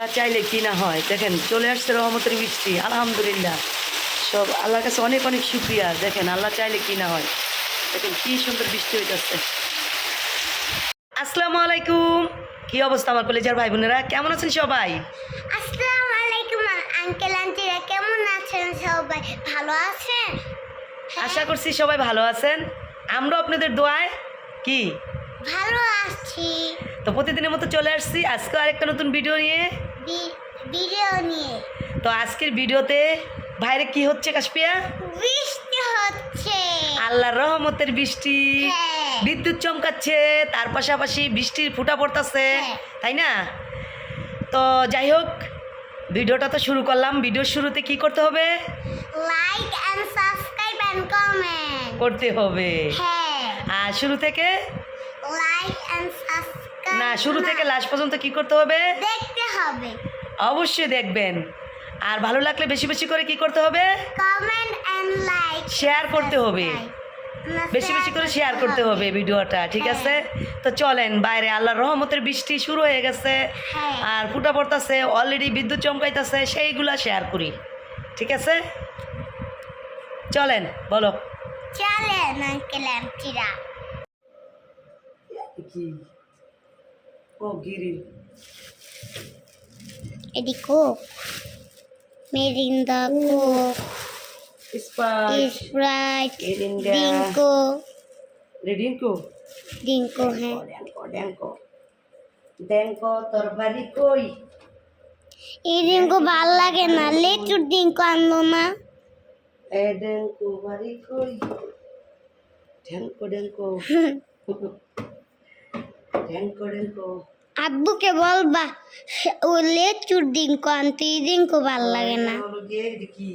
চাইলে কি না হয়। দেখেন চলে আসছে রহমতের বৃষ্টি আলহামদুলিল্লাহ। সব আল্লাহর কাছে অনেক অনেক শুক্রিয়া। দেখেন আল্লাহ চাইলে কি না হয়। দেখেন কি সুন্দর বৃষ্টি হইতেছে। আসসালামু আলাইকুম। কি অবস্থা আমার কলেজের ভাই বোনেরা? কেমন আছেন সবাই? আসসালামু আলাইকুম আঙ্কেল আন্টিরা কেমন আছেন সবাই? ভালো আছেন? আশা করছি সবাই ভালো আছেন। আমরা আপনাদের দোয়ায় কি? ভালো আছি। তো প্রতিদিনের মতো চলে আসছি। আজকে আরেকটা নতুন ভিডিও নিয়ে। ভিডিও নিয়ে তো আজকের ভিডিওতে বাইরে কি হচ্ছে কাশপিয়া বৃষ্টি হচ্ছে। আল্লাহর রহমতের বৃষ্টি। হ্যাঁ। বিদ্যুৎ চমকাচ্ছে তার পাশাপাশি বৃষ্টির ফুটা পড়তেছে হ্যাঁ। তাই না? তো যাই হোক ভিডিওটা তো শুরু করলাম। ভিডিওর শুরুতে কি করতে হবে? Like and subscribe and comment করতে হবে। হ্যাঁ। আর শুরু থেকে লাইক এন্ড সাবস্ক্রাইব না শুরু থেকে লাস্ট পর্যন্ত কি করতে হবে? দেখতে হবে। অবশ্যই দেখবেন। আর ভালো লাগলে বেশি বেশি করে কি করতে হবে? কমেন্ট এন্ড লাইক শেয়ার করতে হবে। বেশি বেশি করে শেয়ার করতে হবে ভিডিওটা ঠিক হ্যাঁ। আছে? তো চলেন বাইরে আল্লাহর রহমতের বৃষ্টি শুরু হয়ে গেছে। হ্যাঁ। আর ফুটা পড়তেছে অলরেডি বিদ্যুৎ চমকাইতেছে সেইগুলা শেয়ার করি ঠিক আছে? চলেন বলো। চলেন আঙ্কেল আন্টিরা ও গিরি। এটি কোক। Mirinda Coke. স্প্রাইট এরিন্ডা ডিঙ্কো। রেডিঙ্কো? ডিঙ্কো হ্যাঁ। ড্যাঙ্কো ড্যাঙ্কো। ড্যাঙ্কো তোর বাড়ি কই? এই ডিঙ্কো ভালো লাগে না। লেচুর ডিঙ্কো আনলো না। এ ড্যাঙ্কো বাড়ি কই? Danko Danko. আব্বুকে বলবা ও লেচুর ডিঙ্কো আনতে এই ডিঙ্কো ভালো লাগে না। হলো গিয়ে এটা কি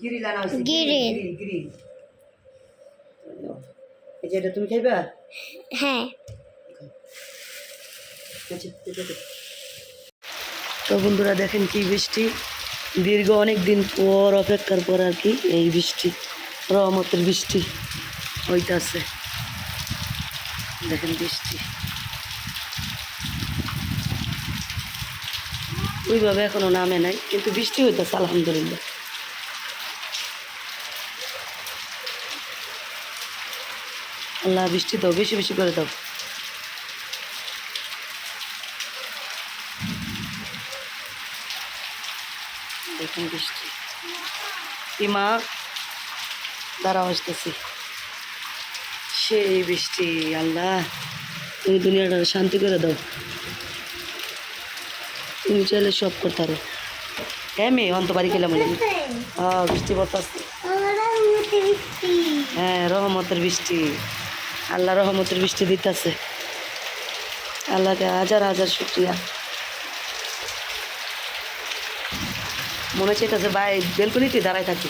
গিরি লানা হয়েছে গিরিল। গিরি গিরি এই যে এটা তুমি খাইবা? হ্যাঁ। আচ্ছা, এটা দে। তো বন্ধুরা দেখেন কি বৃষ্টি। দীর্ঘ অনেক দিন পর অপেক্ষার পর আর কি এই বৃষ্টি রহমতের বৃষ্টি হইতাছে। দেখেন বৃষ্টি। ওইভাবে এখনও নামে নাই, কিন্তু বৃষ্টি হইতেছে, আলহামদুলিল্লাহ। আল্লাহ, বৃষ্টি দাও, বেশি বেশি করে দাও। দেখুন বৃষ্টি। ইমা, দাঁড়াও আসতেছি। সেই বৃষ্টি আল্লাহ। তুমি দুনিয়াটা শান্তি করে দাও। তুমি চাইলে সব করতে পারো। হ্যাঁ মেয়ে অন্ত বাড়ি গেলাম হ্যাঁ বৃষ্টি পড়তেছে। হ্যাঁ রহমতের বৃষ্টি। আল্লাহ রহমতের বৃষ্টি দিতেছে। আল্লাহকে হাজার হাজার শুক্রিয়া। মনে চাইতেছে ভাই বেলকনিতে দাঁড়ায় থাকি।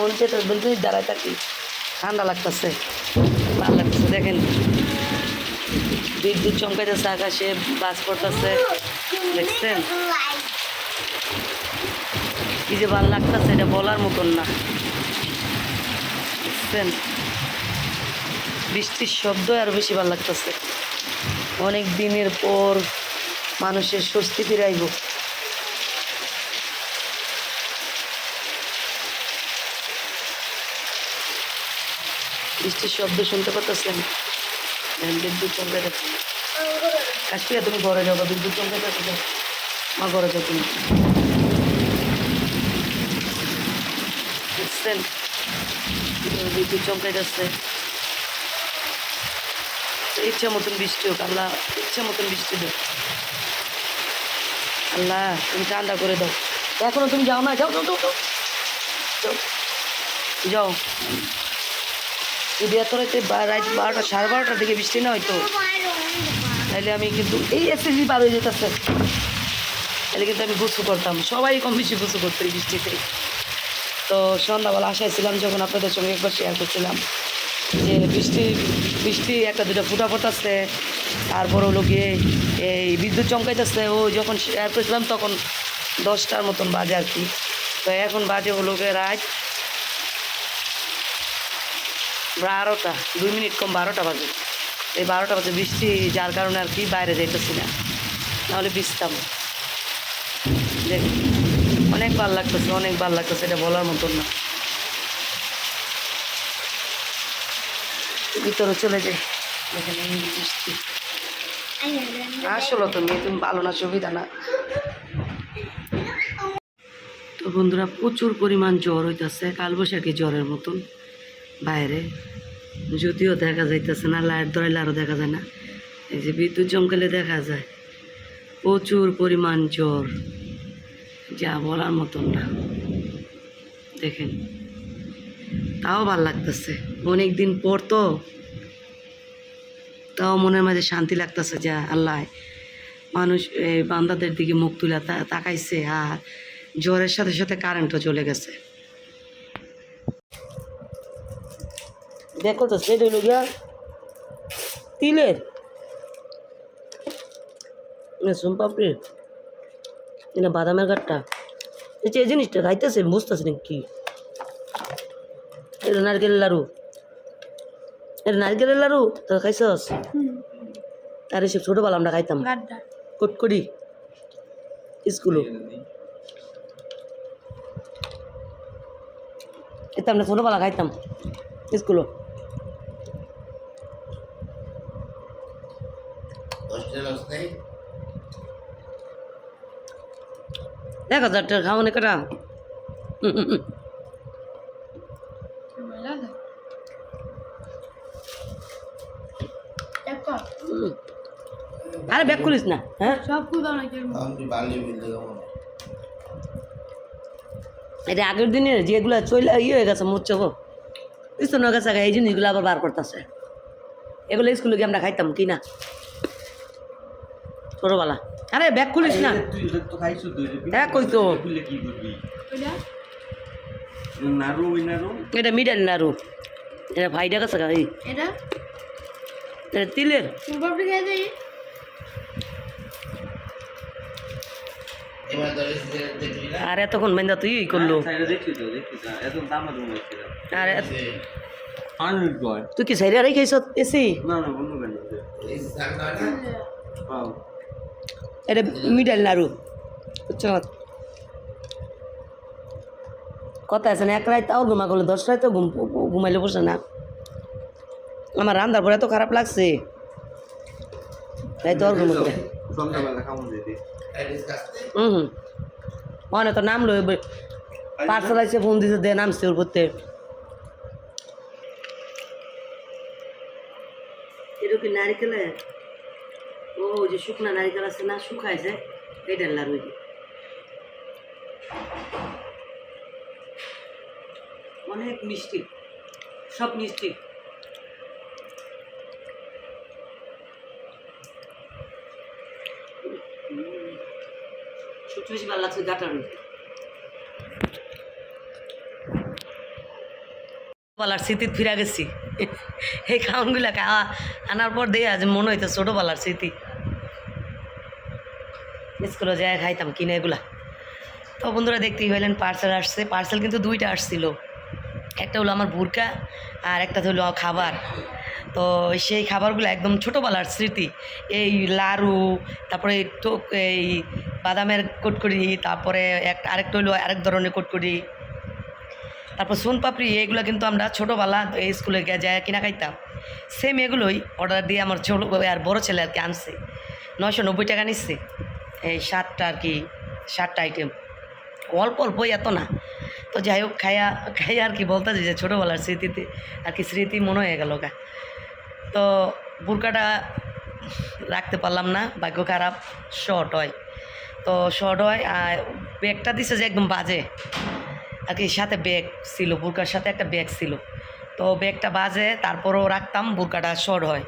মনে চাইতেছে বেলকনিতে দাঁড়ায় থাকি। ঠান্ডা লাগতেছে। ভালো লাগতেছে, দেখেন। বিদ্যুৎ চমকাইতেছে, আকাশে বাস পড়তেছে, দেখছেন? কি যে ভালো লাগতেছে, এটা বলার মতন না। দেখছেন? বৃষ্টির শব্দ আরও বেশি ভালো লাগতেছে। অনেক দিনের পর মানুষের স্বস্তি ফিরাইব। বৃষ্টির শব্দ শুনতে পাচ্ছেন বিদ্যুৎ চমকে যাচ্ছে কাশ্মীরা তুমি ঘরে যাব বিদ্যুৎ চমকে যাচ্ছে মা ঘরে যাও তুমি। বুঝছেন? বিদ্যুৎ চমকে যাচ্ছে ইচ্ছা মতন বৃষ্টি হোক, আল্লাহ ইচ্ছা মতন বৃষ্টি দেব আল্লাহ, তুমি ঠান্ডা করে দাও। এখনও তুমি যাও না যাও যাও। যাও। যাও। যদি এত রাতে বারোটা, সাড়ে বারোটার দিকে বৃষ্টি না হয়তো? তাহলে আমি কিন্তু এই এসএসি পার হয়ে যেতেছে। তাহলে কিন্তু আমি গুছু করতাম। সবাই কম বেশি গুছু করতো বৃষ্টিতে। তো সন্ধ্যাবেলা আশায় ছিলাম যখন আপনাদের সঙ্গে একবার শেয়ার করছিলাম যে বৃষ্টি বৃষ্টি একটা দুটো ফুটা ফোটাচ্ছে তারপর হলো গিয়ে এই বিদ্যুৎ চমকাইতেছে। ও যখন শেয়ার করেছিলাম তখন দশটার মতন বাজে আর কি। তো এখন বাজে হলো গিয়ে রাত বারোটা, দুই মিনিট কম বারোটা বাজে। এই বারোটা বাজে, বৃষ্টি যার কারণে আর কি বাইরে যাইতেছি না। নাহলে ভিজতাম। দেখ, অনেক ভালো লাগতেছে, অনেক ভালো লাগতেছে, এটা বলার মতন না। ভিতরে চলে দেখেন এই বৃষ্টি। আসলো তুমি তুমি ভালো না, সুবিধা না। তো বন্ধুরা, প্রচুর পরিমাণ জ্বর হইতেছে, কালবৈশাখী জ্বরের মতন। বাইরে। যদিও দেখা যাইতেছে না, লাইট ধরাইলে আরও দেখা যায় না। এই যে বিদ্যুৎ চমকালে দেখা যায়, প্রচুর পরিমাণ জ্বর, যা বলার মতন না। দেখেন, তাও ভালো লাগতেছে। অনেক দিন পর তো তাও মনের মাঝে শান্তি লাগতেছে যা, আল্লাহ, মানুষ, এই বান্দাদের দিকে মুখ তুলে তাকাইছে আর জ্বরের সাথে সাথে কারেন্টও চলে গেছে। দেখো তো সেটা হইল গিয়া তিলের। সোমপাপড়ি এটা বাদামের গাঠটা এই যে জিনিসটা খাইতেছে বুঝতেছে না কি? এটা নারকেলের লাড়ু। এটা নারকেলের লাড়ু তো খাইছস? আর এসব ছোটোবেলা আমরা খাইতাম। কটকড়ি স্কুলও এটা আমরা ছোটোবেলা খাইতাম স্কুলও এক হাজার টাকা খাওয়ানে কাটা হুম, হুম, হুম। হুম। আরে ব্যাক করিস না হ্যাঁ এটা আগের দিনের যেগুলো চলে ইয়ে হয়ে গেছে মুচ্ছ গো বুঝতো না গেছে এই জিনিসগুলো আবার বার করতেছে এগুলো স্কুলে গিয়ে আমরা খাইতাম কি না ছোটোবেলা আরে ব্যাগ খুলিস না। হ্যাঁ কই তো? নাড়ু ওই নাড়ু এটা মিডাল নাড়ু। এটা ভাইটা কাছে এই। এটা? এটা তিলের। আর এতক্ষণ মেন্দা তুই ই করল। হচ্ছে আর তুই কি সাইডে আর খাইছ? এসি? না না বন্ধু এটা মিডাল নাড়ু বুঝছ? কথা আছে না, এক রাত তাও ঘুমা করলে, দশ রাত ঘুম, ঘুমাইলে বসে না। আমার রান্নার পরে এত খারাপ লাগছে। তাই তো আর ঘুমো করে সন্ধ্যাবেলা খামো দিদি হুম হুম। মানে তো নাম লো পার্সেল আছে ফোন দিছে, দে, নামছে ওর করতে এটা কি নারিকেল ও যে শুকনা নারিকেল আছে না, শুকাইছে এটা লাড়ু অনেক মিষ্টি, সব মিষ্টি। সবচেয়ে বেশি ভালো লাগছে গাটার। ছোটোবেলার স্মৃতি ফিরে গেছি। এই খাওয়ানগুলা খাওয়া আনার পর দিয়ে আজ মনে হইতো ছোটোবেলার স্মৃতি। স্কুলে যায় খাইতাম কিনে এগুলা। তো বন্ধুরা দেখতেই হইলেন পার্সেল আসছে। পার্সেল কিন্তু দুইটা আসছিল। একটা হলো আমার বুরকা আর একটা হলো খাবার। তো সেই খাবারগুলো একদম ছোটোবেলার স্মৃতি। এই লাড়ু তারপরে টোক এই বাদামের কটকরি তারপরে একটা আরেকটা হলো আরেক ধরনের কটকরি তারপর সোনপাপড়ি এগুলো কিন্তু আমরা ছোটোবেলা এই স্কুলে যায় কিনা খাইতাম। সেম এগুলোই অর্ডার দিয়ে আমার ছোটো আর বড়ো ছেলে আর কি আনছে। নয়শো নব্বই টাকা নিচ্ছে। এই সাতটা আর কি, সাতটা আইটেম অল্প অল্পই এত না। তো যাই হোক, খাইয়া খাইয়া আর কি বলতেছি যে ছোটোবেলার স্মৃতিতে আর কি স্মৃতি মনে হয়ে গেল গা। তো বুরকাটা রাখতে পারলাম না, ভাগ্য খারাপ শর্ট হয়। তো শর্ট হয়, আর ব্যাগটা দিছে যে একদম বাজে। আর কি সাথে ব্যাগ ছিল, বুরকার সাথে একটা ব্যাগ ছিল। তো ব্যাগটা বাজে, তারপরও রাখতাম, বুরকাটা শর্ট হয়।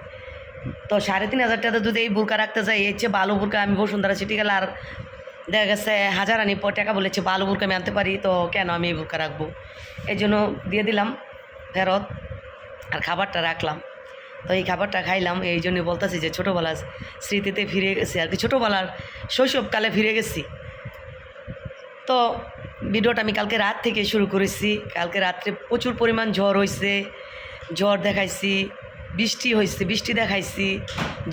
তো সাড়ে তিন হাজার টাকা যদি এই বুরকা রাখতে যাই এর চেয়ে ভালো বুরকা আমি বসুন্ধরা সিটি গেলে আর দেখা গেছে হাজার আনি পর টাকা বলেছে ভালো বুরকা আমি আনতে পারি, তো কেন আমি এই বুরকা রাখব? এই জন্য দিয়ে দিলাম ফেরত আর খাবারটা রাখলাম। তো এই খাবারটা খাইলাম, এই জন্য বলতেছি যে ছোটোবেলার স্মৃতিতে ফিরে গেছি। আর কি ছোটোবেলার শৈশবকালে ফিরে গেছি। তো ভিডিওটা আমি কালকে রাত থেকে শুরু করেছি। কালকে রাত্রে প্রচুর পরিমাণ ঝড় হয়েছে জ্বর দেখাইছি, বৃষ্টি হয়েছে বৃষ্টি দেখাইছি।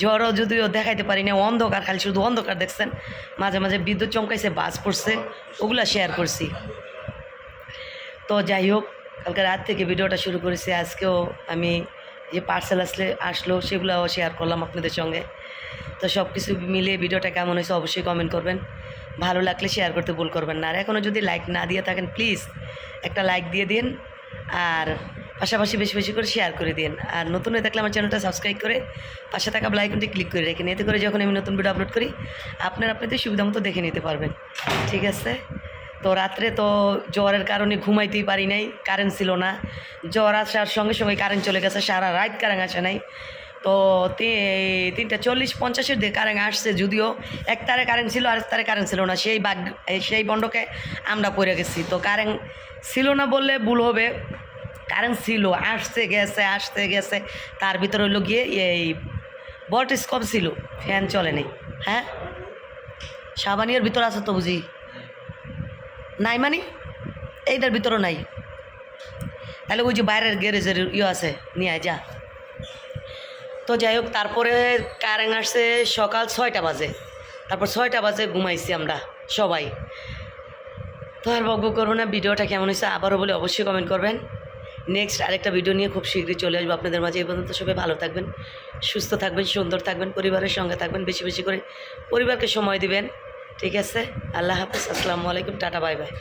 জ্বরও যদিও দেখাইতে পারি না অন্ধকার, খালি শুধু অন্ধকার দেখছেন। মাঝে মাঝে বিদ্যুৎ চমকাইছে, বাস পড়ছে, ওগুলা শেয়ার করছি। তো যাই হোক, কালকে রাত থেকে ভিডিওটা শুরু করেছি, আজকেও আমি যে পার্সেল আসলে, আসলো, সেগুলোও শেয়ার করলাম আপনাদের সঙ্গে। তো সব কিছু মিলিয়ে ভিডিওটা কেমন হয়েছে অবশ্যই কমেন্ট করবেন। ভালো লাগলে শেয়ার করতে ভুল করবেন না। আর এখনও যদি লাইক না দিয়ে থাকেন প্লিজ একটা লাইক দিয়ে দিন। আর পাশাপাশি বেশি বেশি করে শেয়ার করে দিন। আর নতুন হয়ে থাকলে আমার চ্যানেলটা সাবস্ক্রাইব করে পাশে থাকা বেলাইকনটি ক্লিক করে রেখে এতে করে যখন আমি নতুন ভিডিও আপলোড করি, আপনার আপনাদের সুবিধা মতো দেখে নিতে পারবেন। ঠিক আছে? তো রাত্রে তো জ্বরের কারণে ঘুমাইতেই পারি নাই কারেন্ট ছিল না। জ্বর আসার সঙ্গে সঙ্গে কারেন্ট চলে গেছে, সারা রাত কারেন্ট আসে নাই। তো তিনটা চল্লিশ পঞ্চাশের দিকে কারেন্ট আসছে যদিও এক তারে কারেন্ট ছিল আর এক তারে কারেন্ট ছিল না। সেই বাগ সেই বন্ডকে আমরা পড়ে গেছি। তো কারেন্ট ছিল না বললে ভুল হবে। কারেন্ট ছিল আসতে গেছে আসতে গেছে। তার ভিতরে হলো গিয়ে এই বটিস কম ছিল ফ্যান চলে নেই। হ্যাঁ? সাবানিয়ার ভিতর আছে তো বুঝি? নাই মানে? এইটার ভিতরও নাই। তাহলে ওই যে বাইরের গ্যারেজের ইয়ে আছে, নিয়ে যা। তো যাই হোক, তারপরে কারেন্ট আসছে সকাল ছয়টা বাজে। তারপর ছয়টা বাজে ঘুমাইছি আমরা সবাই। তো আর বকব করব না, ভিডিওটা কেমন হয়েছে আবারও বলে অবশ্যই কমেন্ট করবেন। নেক্সট আরেকটা ভিডিও নিয়ে খুব শীঘ্রই চলে আসব আপনাদের মাঝে। এই পর্যন্ত সবাই ভালো থাকবেন, সুস্থ থাকবেন, সুন্দর থাকবেন, পরিবারের সঙ্গে থাকবেন, বেশি বেশি করে পরিবারকে সময় দিবেন। ঠিক আছে? আল্লাহ হাফিজ, আসসালামু আলাইকুম, টাটা, বাই বাই।